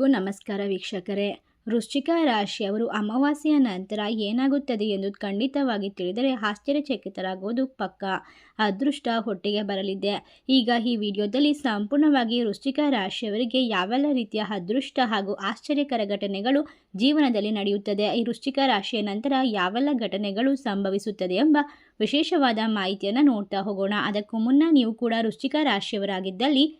ಎಲ್ಲರಿಗೂ ನಮಸ್ಕಾರ ವೀಕ್ಷಕರೇ. ವೃಶ್ಚಿಕ ರಾಶಿಯವರು ಅಮಾವಾಸ್ಯೆಯ ನಂತರ ಏನಾಗುತ್ತದೆ ಎಂದು ಖಂಡಿತವಾಗಿ ತಿಳಿದರೆ ಆಶ್ಚರ್ಯಚಕಿತರಾಗುವುದು ಪಕ್ಕ. ಅದೃಷ್ಟ ಹೊಟ್ಟೆಗೆ ಬರಲಿದೆ. ಈಗ ಈ ವಿಡಿಯೋದಲ್ಲಿ ಸಂಪೂರ್ಣವಾಗಿ ವೃಶ್ಚಿಕ ರಾಶಿಯವರಿಗೆ ಯಾವೆಲ್ಲ ರೀತಿಯ ಅದೃಷ್ಟ ಹಾಗೂ ಆಶ್ಚರ್ಯಕರ ಘಟನೆಗಳು ಜೀವನದಲ್ಲಿ ನಡೆಯುತ್ತದೆ, ಈ ವೃಶ್ಚಿಕ ರಾಶಿಯ ನಂತರ ಯಾವೆಲ್ಲ ಘಟನೆಗಳು ಸಂಭವಿಸುತ್ತದೆ ಎಂಬ ವಿಶೇಷವಾದ ಮಾಹಿತಿಯನ್ನು ನೋಡ್ತಾ ಹೋಗೋಣ. ಅದಕ್ಕೂ ಮುನ್ನ ನೀವು ಕೂಡ ವೃಶ್ಚಿಕ ರಾಶಿಯವರಾಗಿದ್ದಲ್ಲಿ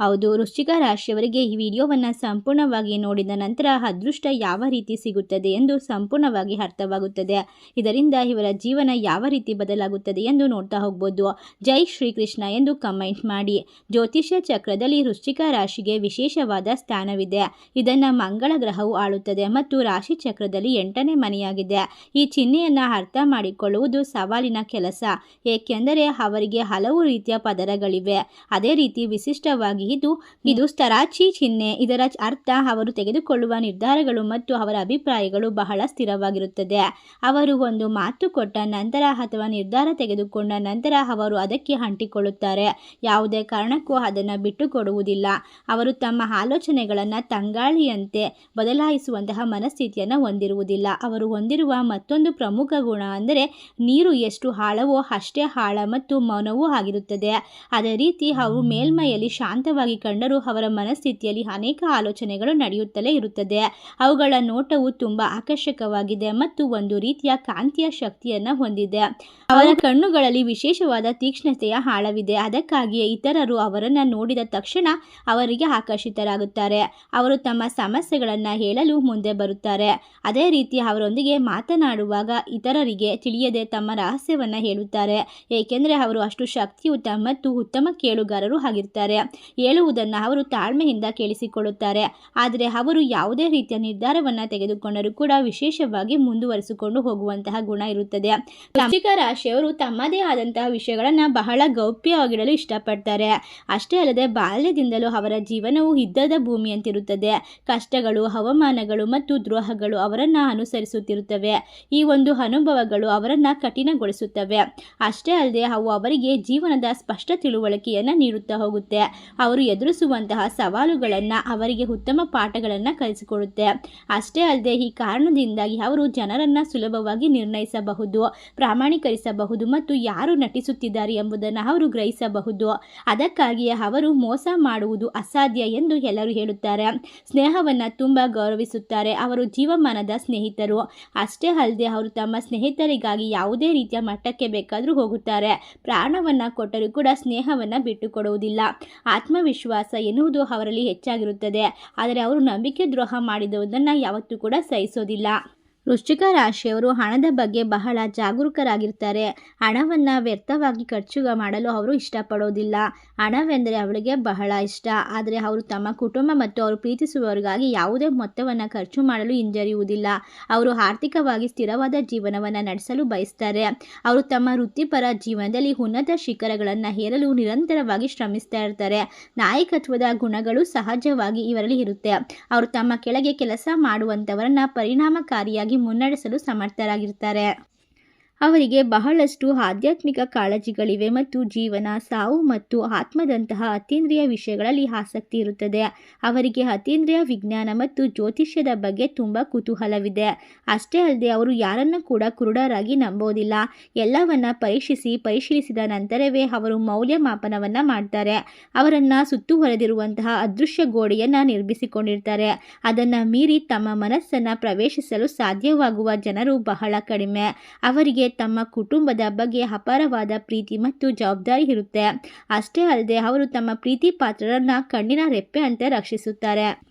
ಹೌದು, ವೃಶ್ಚಿಕ ರಾಶಿಯವರಿಗೆ ಈ ವಿಡಿಯೋವನ್ನು ಸಂಪೂರ್ಣವಾಗಿ ನೋಡಿದ ನಂತರ ಅದೃಷ್ಟ ಯಾವ ರೀತಿ ಸಿಗುತ್ತದೆ ಎಂದು ಸಂಪೂರ್ಣವಾಗಿ ಅರ್ಥವಾಗುತ್ತದೆ. ಇದರಿಂದ ಇವರ ಜೀವನ ಯಾವ ರೀತಿ ಬದಲಾಗುತ್ತದೆ ಎಂದು ನೋಡ್ತಾ ಹೋಗ್ಬೋದು. ಜೈ ಶ್ರೀಕೃಷ್ಣ ಎಂದು ಕಮೆಂಟ್ ಮಾಡಿ. ಜ್ಯೋತಿಷ್ಯ ಚಕ್ರದಲ್ಲಿ ವೃಶ್ಚಿಕ ರಾಶಿಗೆ ವಿಶೇಷವಾದ ಸ್ಥಾನವಿದೆ. ಇದನ್ನು ಮಂಗಳ ಗ್ರಹವು ಆಳುತ್ತದೆ ಮತ್ತು ರಾಶಿ ಚಕ್ರದಲ್ಲಿ ಎಂಟನೇ ಮನೆಯಾಗಿದೆ. ಈ ಚಿಹ್ನೆಯನ್ನು ಅರ್ಥ ಮಾಡಿಕೊಳ್ಳುವುದು ಸವಾಲಿನ ಕೆಲಸ. ಏಕೆಂದರೆ ಅವರಿಗೆ ಹಲವು ರೀತಿಯ ಪದರಗಳಿವೆ. ಅದೇ ರೀತಿ ವಿಶಿಷ್ಟವಾಗಿ ಇದು ಇದು ಸ್ತರಾಚಿ ಚಿಹ್ನೆ. ಇದರ ಅರ್ಥ ಅವರು ತೆಗೆದುಕೊಳ್ಳುವ ನಿರ್ಧಾರಗಳು ಮತ್ತು ಅವರ ಅಭಿಪ್ರಾಯಗಳು ಬಹಳ ಸ್ಥಿರವಾಗಿರುತ್ತದೆ. ಅವರು ಒಂದು ಮಾತು ಕೊಟ್ಟ ನಂತರ ಅಥವಾ ನಿರ್ಧಾರ ತೆಗೆದುಕೊಂಡ ನಂತರ ಅವರು ಅದಕ್ಕೆ ಅಂಟಿಕೊಳ್ಳುತ್ತಾರೆ. ಯಾವುದೇ ಕಾರಣಕ್ಕೂ ಅದನ್ನು ಬಿಟ್ಟುಕೊಡುವುದಿಲ್ಲ. ಅವರು ತಮ್ಮ ಆಲೋಚನೆಗಳನ್ನು ತಂಗಾಳಿಯಂತೆ ಬದಲಾಯಿಸುವಂತಹ ಮನಸ್ಥಿತಿಯನ್ನು ಹೊಂದಿರುವುದಿಲ್ಲ. ಅವರು ಹೊಂದಿರುವ ಮತ್ತೊಂದು ಪ್ರಮುಖ ಗುಣ ಅಂದರೆ ನೀರು ಎಷ್ಟು ಹಾಳವೋ ಅಷ್ಟೇ ಆಳ ಮತ್ತು ಮೌನವೂ ಆಗಿರುತ್ತದೆ. ಅದೇ ರೀತಿ ಅವರು ಮೇಲ್ಮೈಯಲ್ಲಿ ಶಾಂತವಾಗಿ ಕಂಡರೂ ಅವರ ಮನಸ್ಥಿತಿಯಲ್ಲಿ ಅನೇಕ ಆಲೋಚನೆಗಳು ನಡೆಯುತ್ತಲೇ ಇರುತ್ತದೆ. ಅವುಗಳ ನೋಟವು ತುಂಬ ಆಕರ್ಷಕವಾಗಿದೆ ಮತ್ತು ಒಂದು ರೀತಿಯ ಕಾಂತಿಯ ಶಕ್ತಿಯನ್ನು ಹೊಂದಿದೆ. ಅವರ ಕಣ್ಣುಗಳಲ್ಲಿ ವಿಶೇಷವಾದ ತೀಕ್ಷ್ಣತೆಯ ಆಳವಿದೆ. ಅದಕ್ಕಾಗಿಯೇ ಇತರರು ಅವರನ್ನು ನೋಡಿದ ತಕ್ಷಣ ಅವರಿಗೆ ಆಕರ್ಷಿತರಾಗುತ್ತಾರೆ. ಅವರು ತಮ್ಮ ಸಮಸ್ಯೆಗಳನ್ನು ಹೇಳಲು ಮುಂದೆ ಬರುತ್ತಾರೆ. ಅದೇ ರೀತಿ ಅವರೊಂದಿಗೆ ಮಾತನಾಡುವಾಗ ಇತರರಿಗೆ ತಿಳಿಯದೆ ತಮ್ಮ ರಹಸ್ಯವನ್ನು ಹೇಳುತ್ತಾರೆ. ಏಕೆಂದರೆ ಅವರು ಅಷ್ಟು ಶಕ್ತಿಯುತ ಮತ್ತು ಉತ್ತಮ ಕೇಳುಗಾರರು ಆಗಿರ್ತಾರೆ. ಹೇಳುವುದನ್ನು ಅವರು ತಾಳ್ಮೆಯಿಂದ ಕೇಳಿಸಿಕೊಳ್ಳುತ್ತಾರೆ. ಆದರೆ ಅವರು ಯಾವುದೇ ರೀತಿಯ ನಿರ್ಧಾರವನ್ನು ತೆಗೆದುಕೊಂಡರೂ ಕೂಡ ವಿಶೇಷವಾಗಿ ಮುಂದುವರಿಸಿಕೊಂಡು ಹೋಗುವಂತಹ ಗುಣ ಇರುತ್ತದೆ. ಕೃಷಿಕ ರಾಶಿಯವರು ತಮ್ಮದೇ ಆದಂತಹ ವಿಷಯಗಳನ್ನು ಬಹಳ ಗೌಪ್ಯವಾಗಿಡಲು ಇಷ್ಟಪಡ್ತಾರೆ. ಅಷ್ಟೇ ಅಲ್ಲದೆ ಬಾಲ್ಯದಿಂದಲೂ ಅವರ ಜೀವನವು ಯುದ್ಧದ ಭೂಮಿಯಂತಿರುತ್ತದೆ. ಕಷ್ಟಗಳು ಹವಾಮಾನಗಳು ಮತ್ತು ದ್ರೋಹಗಳು ಅವರನ್ನು ಅನುಸರಿಸುತ್ತಿರುತ್ತವೆ. ಈ ಒಂದು ಅನುಭವಗಳು ಅವರನ್ನು ಕಠಿಣಗೊಳಿಸುತ್ತವೆ. ಅಷ್ಟೇ ಅಲ್ಲದೆ ಅವು ಅವರಿಗೆ ಜೀವನದ ಸ್ಪಷ್ಟ ತಿಳುವಳಿಕೆಯನ್ನು ನೀಡುತ್ತಾ ಹೋಗುತ್ತೆ. ಅವರು ಎದುರಿಸುವಂತಹ ಸವಾಲುಗಳನ್ನು ಅವರಿಗೆ ಉತ್ತಮ ಪಾಠಗಳನ್ನು ಕಲಿಸಿಕೊಡುತ್ತೆ. ಅಷ್ಟೇ ಅಲ್ಲದೆ ಈ ಕಾರಣದಿಂದಾಗಿ ಅವರು ಜನರನ್ನು ಸುಲಭವಾಗಿ ನಿರ್ಣಯಿಸಬಹುದು, ಪ್ರಾಮಾಣೀಕರಿಸಬಹುದು ಮತ್ತು ಯಾರು ನಟಿಸುತ್ತಿದ್ದಾರೆ ಎಂಬುದನ್ನು ಅವರು ಗ್ರಹಿಸಬಹುದು. ಅದಕ್ಕಾಗಿಯೇ ಅವರು ಮೋಸ ಮಾಡುವುದು ಅಸಾಧ್ಯ ಎಂದು ಎಲ್ಲರೂ ಹೇಳುತ್ತಾರೆ. ಸ್ನೇಹವನ್ನು ತುಂಬ ಗೌರವಿಸುತ್ತಾರೆ ಅವರು ಜೀವಮಾನದ ಸ್ನೇಹಿತರು. ಅಷ್ಟೇ ಅಲ್ಲದೆ ಅವರು ತಮ್ಮ ಸ್ನೇಹಿತರಿಗಾಗಿ ಯಾವುದೇ ರೀತಿಯ ಮಟ್ಟಕ್ಕೆ ಬೇಕಾದರೂ ಹೋಗುತ್ತಾರೆ. ಪ್ರಾಣವನ್ನು ಕೊಟ್ಟರೂ ಕೂಡ ಸ್ನೇಹವನ್ನು ಬಿಟ್ಟುಕೊಡುವುದಿಲ್ಲ. ಆತ್ಮವಿಶ್ವಾಸ ಎನ್ನುವುದು ಅವರಲ್ಲಿ ಹೆಚ್ಚಾಗಿರುತ್ತದೆ. ಆದರೆ ಅವರು ನಂಬಿಕೆ ದ್ರೋಹ ಮಾಡಿದವುದನ್ನು ಯಾವತ್ತೂ ಕೂಡ ಸಹಿಸೋದಿಲ್ಲ. ವೃಶ್ಚಿಕ ರಾಶಿಯವರು ಹಣದ ಬಗ್ಗೆ ಬಹಳ ಜಾಗರೂಕರಾಗಿರ್ತಾರೆ. ಹಣವನ್ನು ವ್ಯರ್ಥವಾಗಿ ಖರ್ಚು ಮಾಡಲು ಅವರು ಇಷ್ಟಪಡೋದಿಲ್ಲ. ಹಣವೆಂದರೆ ಅವಳಿಗೆ ಬಹಳ ಇಷ್ಟ. ಆದರೆ ಅವರು ತಮ್ಮ ಕುಟುಂಬ ಮತ್ತು ಅವರು ಪ್ರೀತಿಸುವವರಿಗಾಗಿ ಯಾವುದೇ ಮೊತ್ತವನ್ನು ಖರ್ಚು ಮಾಡಲು ಹಿಂಜರಿಯುವುದಿಲ್ಲ. ಅವರು ಆರ್ಥಿಕವಾಗಿ ಸ್ಥಿರವಾದ ಜೀವನವನ್ನು ನಡೆಸಲು ಬಯಸ್ತಾರೆ. ಅವರು ತಮ್ಮ ವೃತ್ತಿಪರ ಜೀವನದಲ್ಲಿ ಉನ್ನತ ಶಿಖರಗಳನ್ನು ಹೇರಲು ನಿರಂತರವಾಗಿ ಶ್ರಮಿಸ್ತಾ ಇರ್ತಾರೆ. ನಾಯಕತ್ವದ ಗುಣಗಳು ಸಹಜವಾಗಿ ಇವರಲ್ಲಿ ಇರುತ್ತೆ. ಅವರು ತಮ್ಮ ಕೆಳಗೆ ಕೆಲಸ ಮಾಡುವಂಥವರನ್ನು ಪರಿಣಾಮಕಾರಿಯಾಗಿ ಮುನ್ನಡೆಸಲು ಸಮರ್ಥರಾಗಿರ್ತಾರೆ ಅವರಿಗೆ ಬಹಳಷ್ಟು ಆಧ್ಯಾತ್ಮಿಕ ಕಾಳಜಿಗಳಿವೆ ಮತ್ತು ಜೀವನ, ಸಾವು ಮತ್ತು ಆತ್ಮದಂತಹ ಅತೀಂದ್ರಿಯ ವಿಷಯಗಳಲ್ಲಿ ಆಸಕ್ತಿ ಇರುತ್ತದೆ. ಅವರಿಗೆ ಅತೀಂದ್ರಿಯ ವಿಜ್ಞಾನ ಮತ್ತು ಜ್ಯೋತಿಷ್ಯದ ಬಗ್ಗೆ ತುಂಬ ಕುತೂಹಲವಿದೆ. ಅಷ್ಟೇ ಅಲ್ಲದೆ ಅವರು ಯಾರನ್ನು ಕೂಡ ಕುರುಡರಾಗಿ ನಂಬೋದಿಲ್ಲ ಎಲ್ಲವನ್ನ ಪರೀಕ್ಷಿಸಿ ಪರಿಶೀಲಿಸಿದ ನಂತರವೇ ಅವರು ಮೌಲ್ಯಮಾಪನವನ್ನು ಮಾಡ್ತಾರೆ. ಅವರನ್ನು ಸುತ್ತುವರೆದಿರುವಂತಹ ಅದೃಶ್ಯ ಗೋಡೆಯನ್ನು ನಿರ್ಮಿಸಿಕೊಂಡಿರ್ತಾರೆ. ಅದನ್ನು ಮೀರಿ ತಮ್ಮ ಮನಸ್ಸನ್ನು ಪ್ರವೇಶಿಸಲು ಸಾಧ್ಯವಾಗುವ ಜನರು ಬಹಳ ಕಡಿಮೆ. ಅವರಿಗೆ ತಮ್ಮ ಕುಟುಂಬದ ಬಗ್ಗೆ ಅಪಾರವಾದ ಪ್ರೀತಿ ಮತ್ತು ಜವಾಬ್ದಾರಿ ಇರುತ್ತೆ. ಅಷ್ಟೇ ಅಲ್ಲದೆ ಅವರು ತಮ್ಮ ಪ್ರೀತಿ ಪಾತ್ರರನ್ನ ಕಣ್ಣಿನ ರೆಪ್ಪೆ ಅಂತೆ ರಕ್ಷಿಸುತ್ತಾರೆ.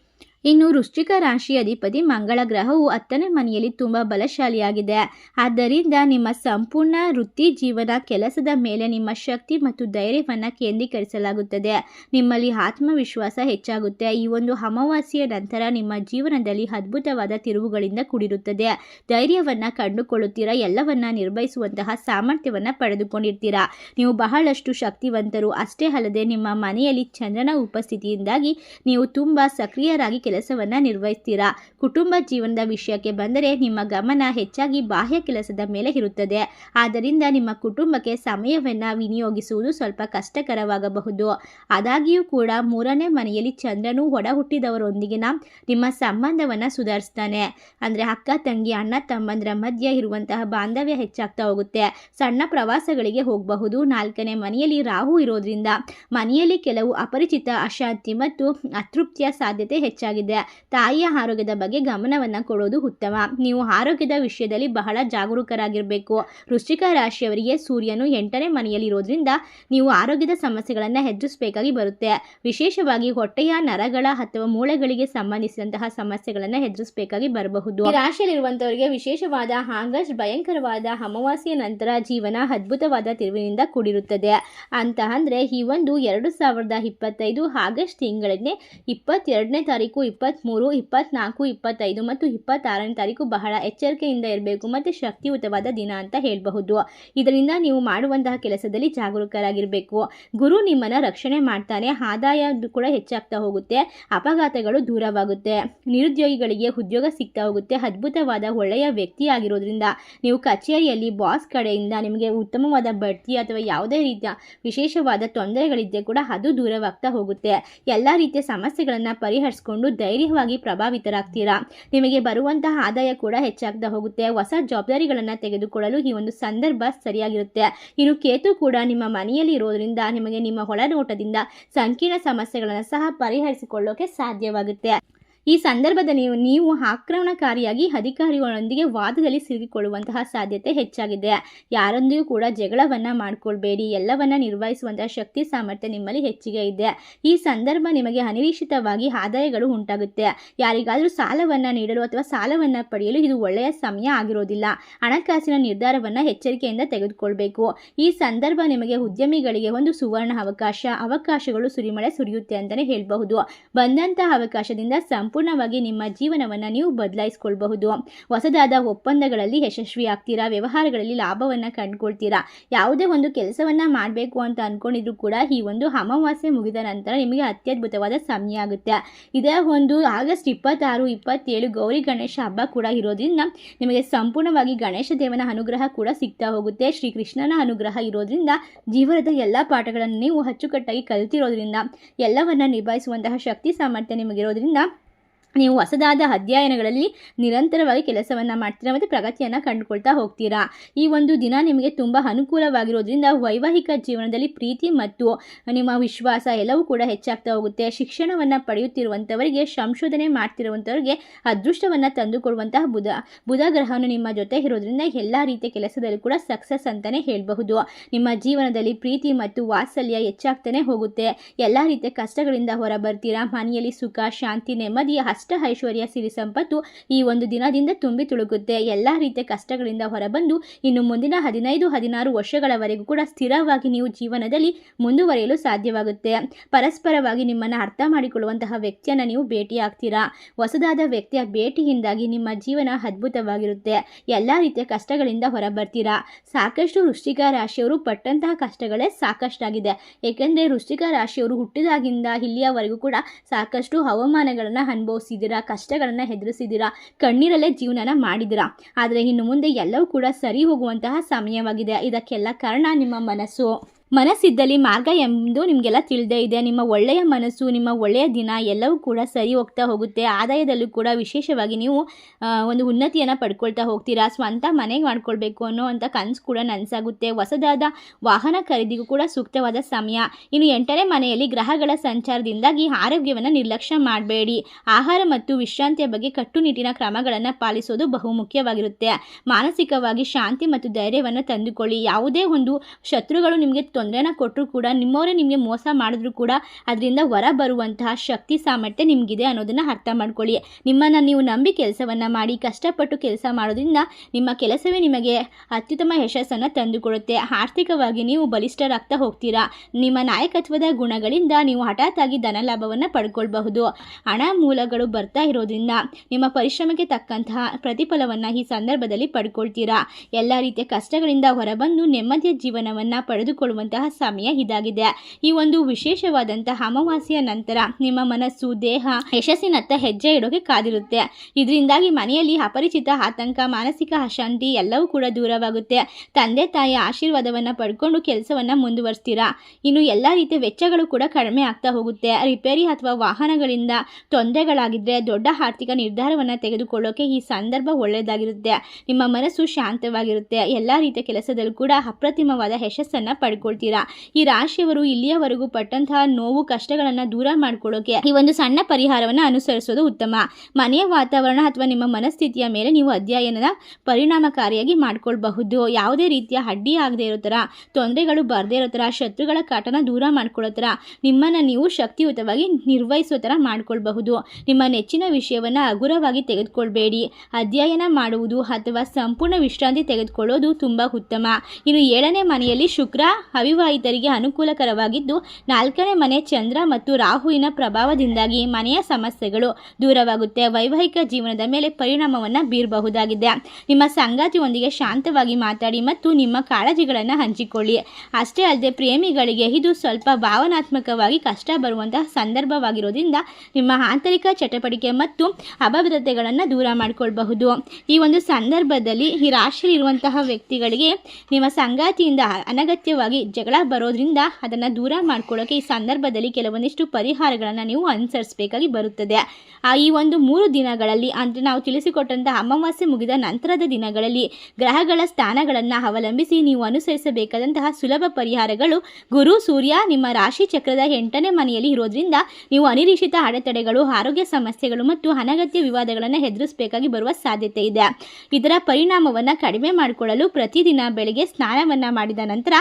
ಇನ್ನು ವೃಶ್ಚಿಕ ರಾಶಿ ಅಧಿಪತಿ ಮಂಗಳ ಗ್ರಹವು ಹತ್ತನೇ ಮನೆಯಲ್ಲಿ ತುಂಬ ಬಲಶಾಲಿಯಾಗಿದೆ. ಆದ್ದರಿಂದ ನಿಮ್ಮ ಸಂಪೂರ್ಣ ವೃತ್ತಿ ಜೀವನ ಕೆಲಸದ ಮೇಲೆ ನಿಮ್ಮ ಶಕ್ತಿ ಮತ್ತು ಧೈರ್ಯವನ್ನು ಕೇಂದ್ರೀಕರಿಸಲಾಗುತ್ತದೆ. ನಿಮ್ಮಲ್ಲಿ ಆತ್ಮವಿಶ್ವಾಸ ಹೆಚ್ಚಾಗುತ್ತೆ. ಈ ಒಂದು ಅಮಾವಾಸ್ಯೆಯ ನಂತರ ನಿಮ್ಮ ಜೀವನದಲ್ಲಿ ಅದ್ಭುತವಾದ ತಿರುವುಗಳಿಂದ ಕೂಡಿರುತ್ತದೆ. ಧೈರ್ಯವನ್ನು ಕಂಡುಕೊಳ್ಳುತ್ತೀರಾ? ಎಲ್ಲವನ್ನ ನಿರ್ವಹಿಸುವಂತಹ ಸಾಮರ್ಥ್ಯವನ್ನು ಪಡೆದುಕೊಂಡಿರ್ತೀರಾ? ನೀವು ಬಹಳಷ್ಟು ಶಕ್ತಿವಂತರು. ಅಷ್ಟೇ ಅಲ್ಲದೆ ನಿಮ್ಮ ಮನೆಯಲ್ಲಿ ಚಂದ್ರನ ಉಪಸ್ಥಿತಿಯಿಂದಾಗಿ ನೀವು ತುಂಬ ಸಕ್ರಿಯರಾಗಿ ಕೆಲಸ ಕೆಲಸವನ್ನು ನಿರ್ವಹಿಸ್ತೀರಾ? ಕುಟುಂಬ ಜೀವನದ ವಿಷಯಕ್ಕೆ ಬಂದರೆ ನಿಮ್ಮ ಗಮನ ಹೆಚ್ಚಾಗಿ ಬಾಹ್ಯ ಕೆಲಸದ ಮೇಲೆ ಇರುತ್ತದೆ. ಆದ್ದರಿಂದ ನಿಮ್ಮ ಕುಟುಂಬಕ್ಕೆ ಸಮಯವನ್ನು ವಿನಿಯೋಗಿಸುವುದು ಸ್ವಲ್ಪ ಕಷ್ಟಕರವಾಗಬಹುದು. ಆದಾಗಿಯೂ ಕೂಡ ಮೂರನೇ ಮನೆಯಲ್ಲಿ ಚಂದ್ರನು ಒಡ ಹುಟ್ಟಿದವರೊಂದಿಗಿನ ನಿಮ್ಮ ಸಂಬಂಧವನ್ನು ಸುಧಾರಿಸ್ತಾನೆ. ಅಂದರೆ ಅಕ್ಕ, ತಂಗಿ, ಅಣ್ಣ, ತಮ್ಮಂದರ ಮಧ್ಯೆ ಇರುವಂತಹ ಬಾಂಧವ್ಯ ಹೆಚ್ಚಾಗ್ತಾ ಹೋಗುತ್ತೆ. ಸಣ್ಣ ಪ್ರವಾಸಗಳಿಗೆ ಹೋಗಬಹುದು. ನಾಲ್ಕನೇ ಮನೆಯಲ್ಲಿ ರಾಹು ಇರೋದ್ರಿಂದ ಮನೆಯಲ್ಲಿ ಕೆಲವು ಅಪರಿಚಿತ ಅಶಾಂತಿ ಮತ್ತು ಅತೃಪ್ತಿಯ ಸಾಧ್ಯತೆ ಹೆಚ್ಚಾಗಿದೆ ತಾಯಿಯ ಆರೋಗ್ಯದ ಬಗ್ಗೆ ಗಮನವನ್ನು ಕೊಡೋದು ಉತ್ತಮ. ನೀವು ಆರೋಗ್ಯದ ವಿಷಯದಲ್ಲಿ ಬಹಳ ಜಾಗರೂಕರಾಗಿರಬೇಕು. ವೃಶ್ಚಿಕ ರಾಶಿಯವರಿಗೆ ಸೂರ್ಯನು ಎಂಟನೇ ಮನೆಯಲ್ಲಿ ಇರೋದ್ರಿಂದ ನೀವು ಆರೋಗ್ಯದ ಸಮಸ್ಯೆಗಳನ್ನು ಎದುರಿಸಬೇಕಾಗಿ ಬರುತ್ತೆ. ವಿಶೇಷವಾಗಿ ಹೊಟ್ಟೆಯ ನರಗಳ ಅಥವಾ ಮೂಳೆಗಳಿಗೆ ಸಂಬಂಧಿಸಿದಂತಹ ಸಮಸ್ಯೆಗಳನ್ನು ಎದುರಿಸಬೇಕಾಗಿ ಬರಬಹುದು. ರಾಶಿಯಲ್ಲಿರುವಂತವರಿಗೆ ವಿಶೇಷವಾದ ಆಗಸ್ಟ್ ಭಯಂಕರವಾದ ಅಮಾವಾಸ್ಯ ನಂತರ ಜೀವನ ಅದ್ಭುತವಾದ ತಿರುವಿನಿಂದ ಕೂಡಿರುತ್ತದೆ. ಅಂತ ಅಂದ್ರೆ ಈ ಒಂದು ಎರಡು ಸಾವಿರದ ಇಪ್ಪತ್ತೈದು ಆಗಸ್ಟ್ ತಿಂಗಳನ್ನೇ ಇಪ್ಪತ್ತೆರಡನೇ ತಾರೀಕು ಇಪ್ಪತ್ತ್ಮೂರು ಇಪ್ಪತ್ನಾಲ್ಕು, ಇಪ್ಪತ್ತೈದು ಮತ್ತು ಇಪ್ಪತ್ತಾರನೇ ತಾರೀಕು ಬಹಳ ಎಚ್ಚರಿಕೆಯಿಂದ ಇರಬೇಕು ಮತ್ತು ಶಕ್ತಿಯುತವಾದ ದಿನ ಅಂತ ಹೇಳಬಹುದು. ಇದರಿಂದ ನೀವು ಮಾಡುವಂತಹ ಕೆಲಸದಲ್ಲಿ ಜಾಗರೂಕರಾಗಿರಬೇಕು. ಗುರು ನಿಮ್ಮನ್ನು ರಕ್ಷಣೆ ಮಾಡ್ತಾನೆ, ಆದಾಯ ಕೂಡ ಹೆಚ್ಚಾಗ್ತಾ ಹೋಗುತ್ತೆ, ಅಪಘಾತಗಳು ದೂರವಾಗುತ್ತೆ, ನಿರುದ್ಯೋಗಿಗಳಿಗೆ ಉದ್ಯೋಗ ಸಿಗ್ತಾ ಹೋಗುತ್ತೆ, ಅದ್ಭುತವಾದ ಒಳ್ಳೆಯ ವ್ಯಕ್ತಿ ಆಗಿರೋದ್ರಿಂದ ನೀವು ಕಚೇರಿಯಲ್ಲಿ, ಬಾಸ್ ಕಡೆಯಿಂದ ನಿಮಗೆ ಉತ್ತಮವಾದ ಬಡ್ತಿ ಅಥವಾ ಯಾವುದೇ ರೀತಿಯ ವಿಶೇಷವಾದ ತೊಂದರೆಗಳಿದ್ದರೆ ಕೂಡ ಅದು ದೂರವಾಗ್ತಾ ಹೋಗುತ್ತೆ. ಎಲ್ಲ ರೀತಿಯ ಸಮಸ್ಯೆಗಳನ್ನು ಪರಿಹರಿಸಿಕೊಂಡು ಧೈರ್ಯವಾಗಿ ಪ್ರಭಾವಿತರಾಗ್ತೀರಾ? ನಿಮಗೆ ಬರುವಂತಹ ಆದಾಯ ಕೂಡ ಹೆಚ್ಚಾಗ್ತಾ ಹೋಗುತ್ತೆ. ಹೊಸ ಜವಾಬ್ದಾರಿಗಳನ್ನು ತೆಗೆದುಕೊಳ್ಳಲು ಈ ಒಂದು ಸಂದರ್ಭ ಸರಿಯಾಗಿರುತ್ತೆ. ಇನ್ನು ಕೇತು ಕೂಡ ನಿಮ್ಮ ಮನೆಯಲ್ಲಿ ಇರೋದ್ರಿಂದ, ನಿಮಗೆ ನಿಮ್ಮ ಒಳನೋಟದಿಂದ ಸಂಕೀರ್ಣ ಸಮಸ್ಯೆಗಳನ್ನು ಸಹ ಪರಿಹರಿಸಿಕೊಳ್ಳೋಕೆ ಸಾಧ್ಯವಾಗುತ್ತೆ. ಈ ಸಂದರ್ಭದಲ್ಲಿ ನೀವು ಆಕ್ರಮಣಕಾರಿಯಾಗಿ ಅಧಿಕಾರಿಗಳೊಂದಿಗೆ ವಾದದಲ್ಲಿ ಸಿಲುಕಿಕೊಳ್ಳುವಂತಹ ಸಾಧ್ಯತೆ ಹೆಚ್ಚಾಗಿದೆ. ಯಾರೊಂದಿಗೂ ಕೂಡ ಜಗಳವನ್ನು ಮಾಡಿಕೊಳ್ಬೇಡಿ. ಎಲ್ಲವನ್ನ ನಿರ್ವಹಿಸುವಂತಹ ಶಕ್ತಿ, ಸಾಮರ್ಥ್ಯ ನಿಮ್ಮಲ್ಲಿ ಹೆಚ್ಚಿಗೆ ಇದೆ. ಈ ಸಂದರ್ಭ ನಿಮಗೆ ಅನಿರೀಕ್ಷಿತವಾಗಿ ಆದಾಯಗಳು ಉಂಟಾಗುತ್ತೆ. ಯಾರಿಗಾದರೂ ಸಾಲವನ್ನು ನೀಡಲು ಅಥವಾ ಸಾಲವನ್ನು ಪಡೆಯಲು ಇದು ಒಳ್ಳೆಯ ಸಮಯ ಆಗಿರೋದಿಲ್ಲ. ಹಣಕಾಸಿನ ನಿರ್ಧಾರವನ್ನು ಎಚ್ಚರಿಕೆಯಿಂದ ತೆಗೆದುಕೊಳ್ಬೇಕು. ಈ ಸಂದರ್ಭ ನಿಮಗೆ ಉದ್ಯಮಿಗಳಿಗೆ ಒಂದು ಸುವರ್ಣ ಅವಕಾಶ, ಅವಕಾಶಗಳು ಸುರಿಮಳೆ ಸುರಿಯುತ್ತೆ ಅಂತಲೇ ಹೇಳಬಹುದು. ಬಂದಂತಹ ಅವಕಾಶದಿಂದ ಸಂಪೂರ್ಣವಾಗಿ ನಿಮ್ಮ ಜೀವನವನ್ನು ನೀವು ಬದಲಾಯಿಸ್ಕೊಳ್ಬಹುದು. ಹೊಸದಾದ ಒಪ್ಪಂದಗಳಲ್ಲಿ ಯಶಸ್ವಿ ಆಗ್ತೀರಾ ವ್ಯವಹಾರಗಳಲ್ಲಿ ಲಾಭವನ್ನು ಕಂಡುಕೊಳ್ತೀರಾ? ಯಾವುದೇ ಒಂದು ಕೆಲಸವನ್ನು ಮಾಡಬೇಕು ಅಂತ ಅಂದ್ಕೊಂಡಿದ್ರು ಕೂಡ ಈ ಒಂದು ಅಮಾವಾಸ್ಯೆ ಮುಗಿದ ನಂತರ ನಿಮಗೆ ಅತ್ಯದ್ಭುತವಾದ ಸಮಯ ಆಗುತ್ತೆ. ಇದೇ ಒಂದು ಆಗಸ್ಟ್ ಇಪ್ಪತ್ತಾರು, ಇಪ್ಪತ್ತೇಳು ಗೌರಿ ಗಣೇಶ ಹಬ್ಬ ಕೂಡ ಇರೋದ್ರಿಂದ ನಿಮಗೆ ಸಂಪೂರ್ಣವಾಗಿ ಗಣೇಶ ದೇವನ ಅನುಗ್ರಹ ಕೂಡ ಸಿಗ್ತಾ ಹೋಗುತ್ತೆ. ಶ್ರೀಕೃಷ್ಣನ ಅನುಗ್ರಹ ಇರೋದ್ರಿಂದ ಜೀವನದ ಎಲ್ಲ ಪಾಠಗಳನ್ನು ನೀವು ಅಚ್ಚುಕಟ್ಟಾಗಿ ಕಲಿತಿರೋದ್ರಿಂದ, ಎಲ್ಲವನ್ನ ನಿಭಾಯಿಸುವಂತಹ ಶಕ್ತಿ ಸಾಮರ್ಥ್ಯ ನಿಮಗಿರೋದ್ರಿಂದ ನೀವು ಹೊಸದಾದ ಅಧ್ಯಯನಗಳಲ್ಲಿ ನಿರಂತರವಾಗಿ ಕೆಲಸವನ್ನು ಮಾಡ್ತೀರಾ ಮತ್ತು ಪ್ರಗತಿಯನ್ನು ಕಂಡುಕೊಳ್ತಾ ಹೋಗ್ತೀರಾ? ಈ ಒಂದು ದಿನ ನಿಮಗೆ ತುಂಬ ಅನುಕೂಲವಾಗಿರೋದ್ರಿಂದ ವೈವಾಹಿಕ ಜೀವನದಲ್ಲಿ ಪ್ರೀತಿ ಮತ್ತು ನಿಮ್ಮ ವಿಶ್ವಾಸ ಎಲ್ಲವೂ ಕೂಡ ಹೆಚ್ಚಾಗ್ತಾ ಹೋಗುತ್ತೆ. ಶಿಕ್ಷಣವನ್ನು ಪಡೆಯುತ್ತಿರುವಂಥವರಿಗೆ ಸಂಶೋಧನೆ ಮಾಡ್ತಿರುವಂಥವ್ರಿಗೆ ಅದೃಷ್ಟವನ್ನು ತಂದುಕೊಡುವಂತಹ ಬುಧ ಬುಧ ಗ್ರಹವನ್ನು ನಿಮ್ಮ ಜೊತೆ ಇರೋದ್ರಿಂದ ಎಲ್ಲ ರೀತಿಯ ಕೆಲಸದಲ್ಲೂ ಕೂಡ ಸಕ್ಸಸ್ ಅಂತಲೇ ಹೇಳಬಹುದು. ನಿಮ್ಮ ಜೀವನದಲ್ಲಿ ಪ್ರೀತಿ ಮತ್ತು ವಾತ್ಸಲ್ಯ ಹೆಚ್ಚಾಗ್ತಾನೆ ಹೋಗುತ್ತೆ. ಎಲ್ಲ ರೀತಿಯ ಕಷ್ಟಗಳಿಂದ ಹೊರಬರ್ತೀರಾ? ಮನೆಯಲ್ಲಿ ಸುಖ, ಶಾಂತಿ, ನೆಮ್ಮದಿ ಐಶ್ವರ್ಯ ಸಿರಿ ಸಂಪತ್ತು ಈ ಒಂದು ದಿನದಿಂದ ತುಂಬಿ ತುಳುಕುತ್ತೆ ಎಲ್ಲ ರೀತಿಯ ಕಷ್ಟಗಳಿಂದ ಹೊರಬಂದು ಇನ್ನು ಮುಂದಿನ ಹದಿನೈದು, ಹದಿನಾರು ವರ್ಷಗಳವರೆಗೂ ಕೂಡ ಸ್ಥಿರವಾಗಿ ನೀವು ಜೀವನದಲ್ಲಿ ಮುಂದುವರಿಯಲು ಸಾಧ್ಯವಾಗುತ್ತೆ. ಪರಸ್ಪರವಾಗಿ ನಿಮ್ಮನ್ನು ಅರ್ಥ ಮಾಡಿಕೊಳ್ಳುವಂತಹ ವ್ಯಕ್ತಿಯನ್ನು ನೀವು ಭೇಟಿಯಾಗ್ತೀರಾ? ಹೊಸದಾದ ವ್ಯಕ್ತಿಯ ಭೇಟಿಯಿಂದಾಗಿ ನಿಮ್ಮ ಜೀವನ ಅದ್ಭುತವಾಗಿರುತ್ತೆ. ಎಲ್ಲ ರೀತಿಯ ಕಷ್ಟಗಳಿಂದ ಹೊರಬರ್ತೀರಾ? ಸಾಕಷ್ಟು ವೃಶ್ಚಿಕ ರಾಶಿಯವರು ಪಟ್ಟಂತಹ ಕಷ್ಟಗಳೇ ಸಾಕಷ್ಟಾಗಿದೆ. ಏಕೆಂದರೆ ವೃಶ್ಚಿಕ ರಾಶಿಯವರು ಹುಟ್ಟಿದಾಗಿಂದ ಇಲ್ಲಿಯವರೆಗೂ ಕೂಡ ಸಾಕಷ್ಟು ಅವಮಾನಗಳನ್ನು ಅನುಭವಿಸಿದ್ದೀರಾ ಕಷ್ಟಗಳನ್ನು ಎದುರಿಸಿದ್ದೀರಾ? ಕಣ್ಣೀರಲ್ಲೇ ಜೀವನನ ಮಾಡಿದ್ದೀರಾ? ಆದರೆ ಇನ್ನು ಮುಂದೆ ಎಲ್ಲವೂ ಕೂಡ ಸರಿ ಹೋಗುವಂತಹ ಸಮಯವಾಗಿದೆ. ಇದಕ್ಕೆಲ್ಲ ಕಾರಣ ನಿಮ್ಮ ಮನಸ್ಸು. ಮನಸ್ಸಿದ್ದಲ್ಲಿ ಮಾರ್ಗ ಎಂದು ನಿಮಗೆಲ್ಲ ತಿಳಿದೇ ಇದೆ. ನಿಮ್ಮ ಒಳ್ಳೆಯ ಮನಸ್ಸು, ನಿಮ್ಮ ಒಳ್ಳೆಯ ದಿನ ಎಲ್ಲವೂ ಕೂಡ ಸರಿ ಹೋಗ್ತಾ ಹೋಗುತ್ತೆ. ಆದಾಯದಲ್ಲೂ ಕೂಡ ವಿಶೇಷವಾಗಿ ನೀವು ಒಂದು ಉನ್ನತಿಯನ್ನು ಪಡ್ಕೊಳ್ತಾ ಹೋಗ್ತೀರಾ? ಸ್ವಂತ ಮನೆಗೆ ಮಾಡ್ಕೊಳ್ಬೇಕು ಅನ್ನೋ ಅಂಥ ಕನಸು ಕೂಡ ನನಸಾಗುತ್ತೆ. ಹೊಸದಾದ ವಾಹನ ಖರೀದಿಗೂ ಕೂಡ ಸೂಕ್ತವಾದ ಸಮಯ. ಇನ್ನು ಎಂಟನೇ ಮನೆಯಲ್ಲಿ ಗ್ರಹಗಳ ಸಂಚಾರದಿಂದಾಗಿ ಆರೋಗ್ಯವನ್ನು ನಿರ್ಲಕ್ಷ್ಯ ಮಾಡಬೇಡಿ. ಆಹಾರ ಮತ್ತು ವಿಶ್ರಾಂತಿಯ ಬಗ್ಗೆ ಕಟ್ಟುನಿಟ್ಟಿನ ಕ್ರಮಗಳನ್ನು ಪಾಲಿಸೋದು ಬಹುಮುಖ್ಯವಾಗಿರುತ್ತೆ ಮಾನಸಿಕವಾಗಿ ಶಾಂತಿ ಮತ್ತು ಧೈರ್ಯವನ್ನು ತಂದುಕೊಳ್ಳಿ. ಯಾವುದೇ ಒಂದು ಶತ್ರುಗಳು ನಿಮಗೆ ತೊಂದರೆನ ಕೊಟ್ಟರು ಕೂಡ ನಿಮ್ಮವರೇ ನಿಮಗೆ ಮೋಸ ಮಾಡಿದ್ರು ಕೂಡ ಅದರಿಂದ ಹೊರ ಬರುವಂತಹ ಶಕ್ತಿ ಸಾಮರ್ಥ್ಯ ನಿಮಗಿದೆ ಅನ್ನೋದನ್ನು ಅರ್ಥ ಮಾಡ್ಕೊಳ್ಳಿ. ನಿಮ್ಮನ್ನು ನೀವು ನಂಬಿ ಕೆಲಸವನ್ನು ಮಾಡಿ, ಕಷ್ಟಪಟ್ಟು ಕೆಲಸ ಮಾಡೋದ್ರಿಂದ ನಿಮ್ಮ ಕೆಲಸವೇ ನಿಮಗೆ ಅತ್ಯುತ್ತಮ ಯಶಸ್ಸನ್ನು ತಂದುಕೊಡುತ್ತೆ. ಆರ್ಥಿಕವಾಗಿ ನೀವು ಬಲಿಷ್ಠರಾಗ್ತಾ ಹೋಗ್ತೀರಾ? ನಿಮ್ಮ ನಾಯಕತ್ವದ ಗುಣಗಳಿಂದ ನೀವು ಹಠಾತ್ ಆಗಿ ಧನ ಲಾಭವನ್ನು ಪಡ್ಕೊಳ್ಬಹುದು. ಹಣ ಮೂಲಗಳು ಬರ್ತಾ ಇರೋದ್ರಿಂದ ನಿಮ್ಮ ಪರಿಶ್ರಮಕ್ಕೆ ತಕ್ಕಂತಹ ಪ್ರತಿಫಲವನ್ನು ಈ ಸಂದರ್ಭದಲ್ಲಿ ಪಡ್ಕೊಳ್ತೀರಾ? ಎಲ್ಲ ರೀತಿಯ ಕಷ್ಟಗಳಿಂದ ಹೊರಬಂದು ನೆಮ್ಮದಿಯ ಜೀವನವನ್ನು ಪಡೆದುಕೊಳ್ಳುವಂತಹ ಮಾಡುವಂತಹ ಸಮಯ ಇದಾಗಿದೆ. ಈ ಒಂದು ವಿಶೇಷವಾದಂತಹ ಅಮಾವಾಸ್ಯೆಯ ನಂತರ ನಿಮ್ಮ ಮನಸ್ಸು, ದೇಹ, ಯಶಸ್ಸಿನತ್ತ ಹೆಜ್ಜೆ ಇಡೋಕೆ ಕಾದಿರುತ್ತೆ. ಇದರಿಂದಾಗಿ ಮನೆಯಲ್ಲಿ ಅಪರಿಚಿತ ಆತಂಕ, ಮಾನಸಿಕ ಅಶಾಂತಿ ಎಲ್ಲವೂ ಕೂಡ ದೂರವಾಗುತ್ತೆ. ತಂದೆ, ತಾಯಿಯ ಆಶೀರ್ವಾದವನ್ನು ಪಡ್ಕೊಂಡು ಕೆಲಸವನ್ನು ಮುಂದುವರಿಸ್ತೀರಾ? ಇನ್ನು ಎಲ್ಲ ರೀತಿಯ ವೆಚ್ಚಗಳು ಕೂಡ ಕಡಿಮೆ ಆಗ್ತಾ ಹೋಗುತ್ತೆ. ರಿಪೇರಿ ಅಥವಾ ವಾಹನಗಳಿಂದ ತೊಂದರೆಗಳಾಗಿದ್ದರೆ ದೊಡ್ಡ ಆರ್ಥಿಕ ನಿರ್ಧಾರವನ್ನು ತೆಗೆದುಕೊಳ್ಳೋಕೆ ಈ ಸಂದರ್ಭ ಒಳ್ಳೆಯದಾಗಿರುತ್ತೆ. ನಿಮ್ಮ ಮನಸ್ಸು ಶಾಂತವಾಗಿರುತ್ತೆ. ಎಲ್ಲ ರೀತಿಯ ಕೆಲಸದಲ್ಲೂ ಕೂಡ ಅಪ್ರತಿಮವಾದ ಯಶಸ್ಸನ್ನು ಪಡ್ಕೊಳ್ತೀರಾ ಈ ರಾಶಿಯವರು ಇಲ್ಲಿಯವರೆಗೂ ಪಟ್ಟಂತಹ ನೋವು, ಕಷ್ಟಗಳನ್ನು ದೂರ ಮಾಡ್ಕೊಳ್ಳೋಕೆ ಈ ಒಂದು ಸಣ್ಣ ಪರಿಹಾರವನ್ನು ಅನುಸರಿಸೋದು ಉತ್ತಮ. ಮನೆಯ ವಾತಾವರಣ ಅಥವಾ ನಿಮ್ಮ ಮನಸ್ಥಿತಿಯ ಮೇಲೆ ನೀವು ಅಧ್ಯಯನದ ಪರಿಣಾಮಕಾರಿಯಾಗಿ ಮಾಡ್ಕೊಳ್ಬಹುದು. ಯಾವುದೇ ರೀತಿಯ ಅಡ್ಡಿ ಆಗದೆ ಇರೋ ಥರ, ತೊಂದರೆಗಳು ಬರದೇ ಇರೋ ಥರ, ಶತ್ರುಗಳ ಕಾಟನ ದೂರ ಮಾಡ್ಕೊಳ್ಳೋ ಥರ, ನಿಮ್ಮನ್ನು ನೀವು ಶಕ್ತಿಯುತವಾಗಿ ನಿರ್ವಹಿಸೋ ಥರ ಮಾಡ್ಕೊಳ್ಬಹುದು. ನಿಮ್ಮ ನೆಚ್ಚಿನ ವಿಷಯವನ್ನು ಹಗುರವಾಗಿ ತೆಗೆದುಕೊಳ್ಬೇಡಿ. ಅಧ್ಯಯನ ಮಾಡುವುದು ಅಥವಾ ಸಂಪೂರ್ಣ ವಿಶ್ರಾಂತಿ ತೆಗೆದುಕೊಳ್ಳೋದು ತುಂಬ ಉತ್ತಮ. ಇನ್ನು ಏಳನೇ ಮನೆಯಲ್ಲಿ ಶುಕ್ರ ಅವಿವಾಹಿತರಿಗೆ ಅನುಕೂಲಕರವಾಗಿದ್ದು, ನಾಲ್ಕನೇ ಮನೆ ಚಂದ್ರ ಮತ್ತು ರಾಹುವಿನ ಪ್ರಭಾವದಿಂದಾಗಿ ಮನೆಯ ಸಮಸ್ಯೆಗಳು ದೂರವಾಗುತ್ತೆ. ವೈವಾಹಿಕ ಜೀವನದ ಮೇಲೆ ಪರಿಣಾಮವನ್ನು ಬೀರಬಹುದಾಗಿದೆ. ನಿಮ್ಮ ಸಂಗಾತಿಯೊಂದಿಗೆ ಶಾಂತವಾಗಿ ಮಾತಾಡಿ ಮತ್ತು ನಿಮ್ಮ ಕಾಳಜಿಗಳನ್ನು ಹಂಚಿಕೊಳ್ಳಿ. ಅಷ್ಟೇ ಅಲ್ಲದೆ ಪ್ರೇಮಿಗಳಿಗೆ ಇದು ಸ್ವಲ್ಪ ಭಾವನಾತ್ಮಕವಾಗಿ ಕಷ್ಟ ಬರುವಂತಹ ಸಂದರ್ಭವಾಗಿರೋದ್ರಿಂದ ನಿಮ್ಮ ಆಂತರಿಕ ಚಟಪಟಿಕೆ ಮತ್ತು ಅಭದ್ರತೆಗಳನ್ನು ದೂರ ಮಾಡಿಕೊಳ್ಬಹುದು. ಈ ಒಂದು ಸಂದರ್ಭದಲ್ಲಿ ಈ ರಾಶಿಯಲ್ಲಿರುವಂತಹ ವ್ಯಕ್ತಿಗಳಿಗೆ ನಿಮ್ಮ ಸಂಗಾತಿಯಿಂದ ಅನಗತ್ಯವಾಗಿ ಜಗಳ ಬರೋದ್ರಿಂದ ಅದನ್ನು ದೂರ ಮಾಡ್ಕೊಳ್ಳೋಕೆ ಈ ಸಂದರ್ಭದಲ್ಲಿ ಕೆಲವೊಂದಿಷ್ಟು ಪರಿಹಾರಗಳನ್ನು ನೀವು ಅನುಸರಿಸಬೇಕಾಗಿ ಬರುತ್ತದೆ. ಆ ಈ ಒಂದು ಮೂರು ದಿನಗಳಲ್ಲಿ ಅಂದರೆ ನಾವು ತಿಳಿಸಿಕೊಟ್ಟಂಥ ಅಮಾವಾಸ್ಯೆ ಮುಗಿದ ನಂತರದ ದಿನಗಳಲ್ಲಿ ಗ್ರಹಗಳ ಸ್ಥಾನಗಳನ್ನು ಅವಲಂಬಿಸಿ ನೀವು ಅನುಸರಿಸಬೇಕಾದಂತಹ ಸುಲಭ ಪರಿಹಾರಗಳು ಗುರು, ಸೂರ್ಯ, ನಿಮ್ಮ ರಾಶಿ ಚಕ್ರದ ಎಂಟನೇ ಮನೆಯಲ್ಲಿ ಇರೋದ್ರಿಂದ ನೀವು ಅನಿರೀಕ್ಷಿತ ಅಡೆತಡೆಗಳು, ಆರೋಗ್ಯ ಸಮಸ್ಯೆಗಳು ಮತ್ತು ಅನಗತ್ಯ ವಿವಾದಗಳನ್ನು ಎದುರಿಸಬೇಕಾಗಿ ಬರುವ ಸಾಧ್ಯತೆ ಇದೆ. ಇದರ ಪರಿಣಾಮವನ್ನು ಕಡಿಮೆ ಮಾಡಿಕೊಳ್ಳಲು ಪ್ರತಿದಿನ ಬೆಳಗ್ಗೆ ಸ್ನಾನವನ್ನು ಮಾಡಿದ ನಂತರ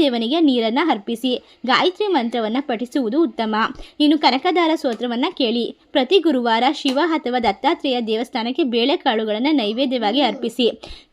ಸೂರ್ಯದೇವನಿಗೆ ನೀರನ್ನು ಅರ್ಪಿಸಿ, ಗಾಯತ್ರಿ ಮಂತ್ರವನ್ನು ಪಠಿಸುವುದು ಉತ್ತಮ. ಇನ್ನು ಕನಕದಾರ ಸ್ತೋತ್ರವನ್ನು ಕೇಳಿ. ಪ್ರತಿ ಗುರುವಾರ ಶಿವ ಅಥವಾ ದತ್ತಾತ್ರೇಯ ದೇವಸ್ಥಾನಕ್ಕೆ ಬೇಳೆಕಾಳುಗಳನ್ನು ನೈವೇದ್ಯವಾಗಿ ಅರ್ಪಿಸಿ.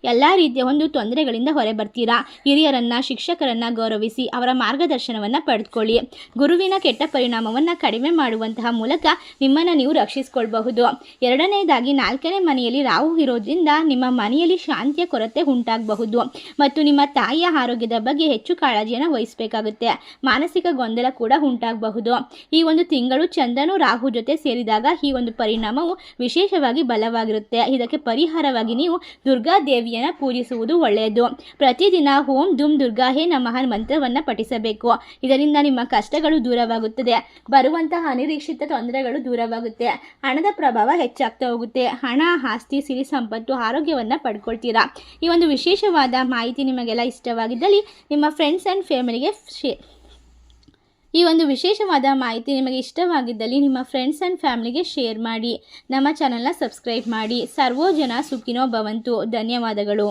ಎಲ್ಲ ರೀತಿಯ ಒಂದು ತೊಂದರೆಗಳಿಂದ ಹೊರಬರ್ತೀರಾ ಹಿರಿಯರನ್ನ, ಶಿಕ್ಷಕರನ್ನ ಗೌರವಿಸಿ ಅವರ ಮಾರ್ಗದರ್ಶನವನ್ನು ಪಡೆದುಕೊಳ್ಳಿ. ಗುರುವಿನ ಕೆಟ್ಟ ಪರಿಣಾಮವನ್ನು ಕಡಿಮೆ ಮಾಡುವಂತಹ ಮೂಲಕ ನಿಮ್ಮನ್ನು ನೀವು ರಕ್ಷಿಸಿಕೊಳ್ಳಬಹುದು ಎರಡನೇದಾಗಿ, ನಾಲ್ಕನೇ ಮನೆಯಲ್ಲಿ ರಾಹು ಇರೋದ್ರಿಂದ ನಿಮ್ಮ ಮನೆಯಲ್ಲಿ ಶಾಂತಿಯ ಕೊರತೆ ಉಂಟಾಗಬಹುದು. ಮತ್ತು ನಿಮ್ಮ ತಾಯಿಯ ಆರೋಗ್ಯದ ಬಗ್ಗೆ ಹೆಚ್ಚು ಕಾಳಜಿಯನ್ನು ವಹಿಸಬೇಕಾಗುತ್ತೆ. ಮಾನಸಿಕ ಗೊಂದಲ ಕೂಡ ಉಂಟಾಗಬಹುದು. ಈ ಒಂದು ತಿಂಗಳು ಚಂದ್ರನು ರಾಹು ಜೊತೆ ಸೇರಿದಾಗ ಈ ಒಂದು ಪರಿಣಾಮವು ವಿಶೇಷವಾಗಿ ಬಲವಾಗಿರುತ್ತೆ. ಇದಕ್ಕೆ ಪರಿಹಾರವಾಗಿ ನೀವು ದುರ್ಗಾ ದೇವಿಯನ್ನು ಪೂಜಿಸುವುದು ಒಳ್ಳೆಯದು. ಪ್ರತಿದಿನ ಓಂ ದುಮ್ ದುರ್ಗಾಹೇ ನಮಃ ಮಂತ್ರವನ್ನು ಪಠಿಸಬೇಕು. ಇದರಿಂದ ನಿಮ್ಮ ಕಷ್ಟಗಳು ದೂರವಾಗುತ್ತದೆ. ಬರುವಂತಹ ಅನಿರೀಕ್ಷಿತ ತೊಂದರೆಗಳು ದೂರವಾಗುತ್ತೆ. ಹಣದ ಪ್ರಭಾವ ಹೆಚ್ಚಾಗ್ತಾ ಹೋಗುತ್ತೆ. ಹಣ, ಆಸ್ತಿ, ಸಿರಿ ಸಂಪತ್ತು, ಆರೋಗ್ಯವನ್ನು ಪಡ್ಕೊಳ್ತೀರಾ? ಈ ಒಂದು ವಿಶೇಷವಾದ ಮಾಹಿತಿ ನಿಮಗೆಲ್ಲ ಇಷ್ಟವಾಗಿದ್ದಲ್ಲಿ ನಿಮ್ಮ ಫ್ರೆಂಡ್ಸ್ ಆ್ಯಂಡ್ ಫ್ಯಾಮಿಲಿಗೆ ಶೇ, ಈ ಒಂದು ವಿಶೇಷವಾದ ಮಾಹಿತಿ ನಿಮಗೆ ಇಷ್ಟವಾಗಿದ್ದಲ್ಲಿ ನಿಮ್ಮ ಫ್ರೆಂಡ್ಸ್ ಆ್ಯಂಡ್ ಫ್ಯಾಮಿಲಿಗೆ ಶೇರ್ ಮಾಡಿ, ನಮ್ಮ ಚಾನಲ್ನ ಸಬ್ಸ್ಕ್ರೈಬ್ ಮಾಡಿ. ಸರ್ವೋ ಜನ ಸುಖಿನೋ ಭವಂತು. ಧನ್ಯವಾದಗಳು.